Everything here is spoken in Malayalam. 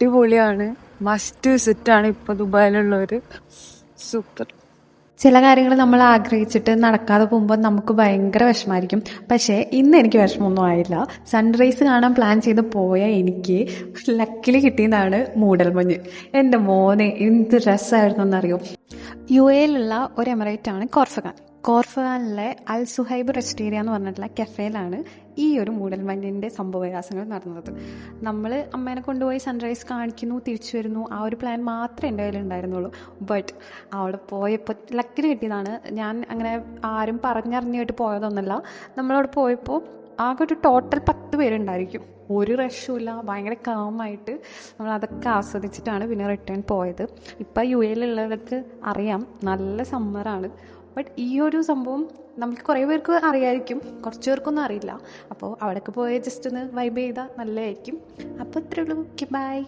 അടിപൊളിയാണ്. മസ്റ്റ് ആണ് ഇപ്പോൾ ദുബായിലുള്ളവർ സൂപ്പർ ചില കാര്യങ്ങൾ നമ്മൾ ആഗ്രഹിച്ചിട്ട് നടക്കാതെ പോകുമ്പോൾ നമുക്ക് ഭയങ്കര വിഷമായിരിക്കും പക്ഷേ ഇന്ന് എനിക്ക് വിഷമമൊന്നും ആയില്ല. സൺറൈസ് കാണാൻ പ്ലാൻ ചെയ്ത് പോയ എനിക്ക് ലക്കിൽ കിട്ടിയതാണ് മൂടൽമഞ്ഞ്. എന്റെ മോനെ എന്ത് രസമായിരുന്നു എന്നറിയോ യു എയിലുള്ള ഒരു എമറേറ്റ് ആണ് കോർഫഗാൻ. കോർഫഗാനിലെ അൽ സുഹൈബ് റെസ്റ്റേരിയ എന്ന് പറഞ്ഞിട്ടുള്ള കഫേയിലാണ് ഈ ഒരു മൂടൽമഞ്ഞിന്റെ സംഭവവികാസങ്ങൾ നടന്നത്. നമ്മൾ അമ്മേനെ കൊണ്ടുപോയി സൺറൈസ് കാണിക്കുന്നു തിരിച്ചു വരുന്നു. ആ ഒരു പ്ലാൻ മാത്രമേ എന്റെ കയ്യിൽ ഉണ്ടായിരുന്നുള്ളൂ. ബട്ട് അവിടെ പോയപ്പോൾ ലക്കിന് കിട്ടിയതാണ്. ഞാൻ അങ്ങനെ ആരും പറഞ്ഞറിഞ്ഞിട്ട് പോയതൊന്നുമല്ല. നമ്മളവിടെ പോയപ്പോൾ ആകെ ഒരു ടോട്ടൽ പത്ത് പേരുണ്ടായിരിക്കും. ഒരു റഷുമില്ല ഭയങ്കര കാമായിട്ട് നമ്മൾ അതൊക്കെ ആസ്വദിച്ചിട്ടാണ് പിന്നെ റിട്ടേൺ പോയത്. ഇപ്പം യു എയിലുള്ളവർക്ക് അറിയാം. നല്ല സമ്മറാണ് ബട്ട് ഈ ഒരു സംഭവം നമുക്ക് കുറേ പേർക്ക് അറിയായിരിക്കും. കുറച്ച് പേർക്കൊന്നും അറിയില്ല. അപ്പോൾ അവിടേക്ക് പോയാൽ ജസ്റ്റ് ഒന്ന് വൈബ് ചെയ്താൽ നല്ലതായിരിക്കും. അപ്പോൾ ഇത്രയേ ഉള്ളൂ. ബൈ